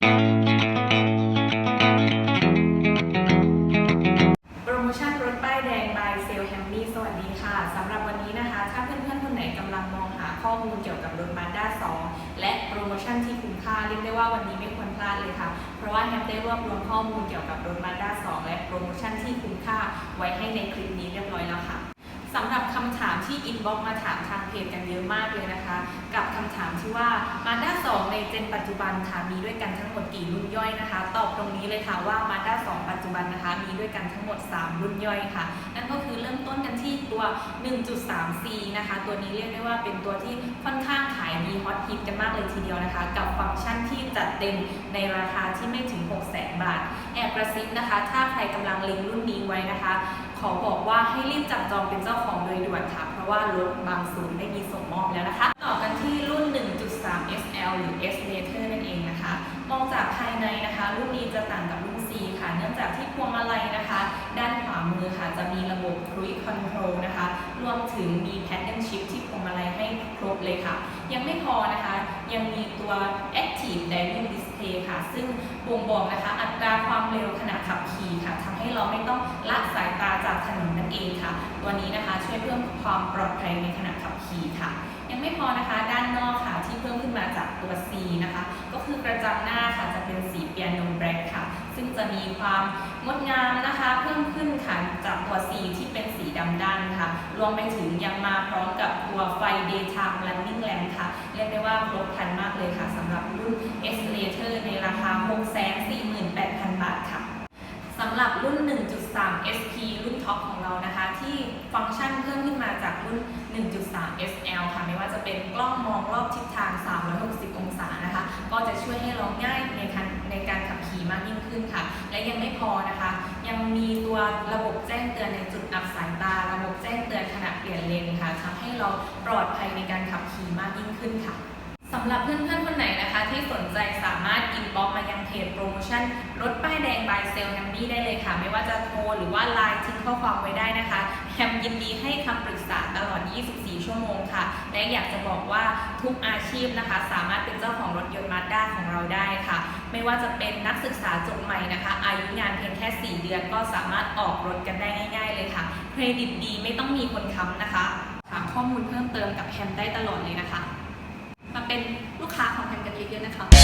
โปรโมชั่นรถป้ายแดง by เซลแฮมมี่สวัสดีค่ะสำหรับวันนี้นะคะ ถ้าเพื่อนๆคนไหนกำลังมองหาข้อมูลเกี่ยวกับรถมาด้า2และโปรโมชั่นที่คุ้มค่าเรียกได้ว่าวันนี้ไม่ควรพลาดเลยค่ะ เพราะว่าแฮมได้รวบรวมข้อมูลเกี่ยวกับรถมาด้า2และโปรโมชั่นที่คุ้มค่าไว้ให้ในคลิปนี้เรียบร้อยแล้วค่ะสำหรับคำถามที่อินบ็อกมาถามทางเพจกันเยอะมากเลยนะคะ กับคำถามที่ว่า ในเจนปัจจุบันค่ะมีด้วยกันทั้งหมดกี่รุ่นย่อยนะคะ ตอบตรงนี้เลยค่ะว่ามาด้า2ปัจจุบันนะคะมีด้วยกันทั้งหมด 3 รุ่นย่อยค่ะ นั่นก็คือเริ่มต้นกันที่ตัว 1.3C นะคะ ตัวนี้เรียกได้ว่าเป็นตัวที่ค่อนข้างขายดีฮอตฮิตกันมากเลยทีเดียวนะคะ กับฟังก์ชันที่จัดเต็มในราคาที่ไม่ถึง 6 0 0 0 0บาท แอบกระซิบนะคะ ถ้าใครกำลังเล็งรุ่นนี้ไว้นะคะขอบอกว่าให้รีบจับจองเป็นเจ้าของโดยด่วนค่ะ เพราะว่ารถบางศูนย์ได้มีส่งมอบแล้วนะคะ ต่อกันที่ L หรือ S Later นั่นเองนะคะมองจากภายในนะคะรุ่นนี้จะต่างกับรุ่น C ค่ะ เนื่องจากที่พวงมาลัยนะคะ ด้านขวามือค่ะจะมีระบบ Cruise Control นะคะ รวมถึงมี Pattern Shift ที่พวงมาลัยให้ครบเลยค่ะ ยังไม่พอนะคะ ยังมีตัว Active Driving Display ค่ะ ซึ่งบ่งบอกนะคะ อัตราความเร็วขณะขับขี่ค่ะทำให้เราไม่ต้องละสายตาจากถนนนั่นเองค่ะ ตัวนี้นะคะช่วยเพิ่มความปลอดภัยในขณะขับขี่ค่ะ ยังไม่พอนะคะ ตัว C นะคะ ก็คือกระจังหน้าค่ะจะเป็นสีเปียโนแบล็กค่ะ ซึ่งจะมีความงดงามนะคะ เพิ่มขึ้นค่ะจากตัว C ที่เป็นสีดำด้านค่ะ รวมไปถึงยังมาพร้อมกับตัวไฟ daytime running lamp ค่ะ เรียกได้ว่าครบครันมากเลยค่ะสำหรับรุ่น S Later ในราคา 648,000 บาทค่ะสำหรับรุ่น 1.3 SP รุ่นท็อปของเรานะคะ ที่ฟังก์ชันเพิ่มขึ้นมาจากรุ่น 1.3 SL ค่ะ ไม่ว่าจะเป็นกล้องมองรอบทิศทาง 360 องศานะคะ ก็จะช่วยให้เราง่ายในการในการขับขี่มากยิ่งขึ้นค่ะ และยังไม่พอนะคะ ยังมีตัวระบบแจ้งเตือนในจุดอับสายตา ระบบแจ้งเตือนขณะเปลี่ยนเลนค่ะทำให้เราปลอดภัยในการขับขี่มากยิ่งขึ้นค่ะสำหรับเพื่อนๆคนไหนนะคะที่สนใจสามารถอินบ็อกมายังเพจโปรโมชั่นรถป้ายแดง by เซลแฮมมี่ได้เลยค่ะ ไม่ว่าจะโทรหรือว่าไลน์ทิ้งข้อความไว้ได้นะคะแฮมยินดีให้คำปรึกษาตลอด 24 ชั่ วโมงค่ะ และอยากจะบอกว่าทุกอาชีพนะคะ สามารถเป็นเจ้าของรถยนต์มาด้าของเราได้ค่ะ ไม่ว่าจะเป็นนักศึกษาจบใหม่นะคะ อายุงานเพียงแค่ 4 เดือนก็สามารถออกรถกันได้ง่าย ๆ เลยค่ะ เครดิตดีไม่ต้องมีคนค้ำนะคะหาข้อมูลเพิ่มเติมกับแฮมได้ตลอดเลยนะคะ มาเป็นลูกค้าของแฮมกันเยอะๆนะคะ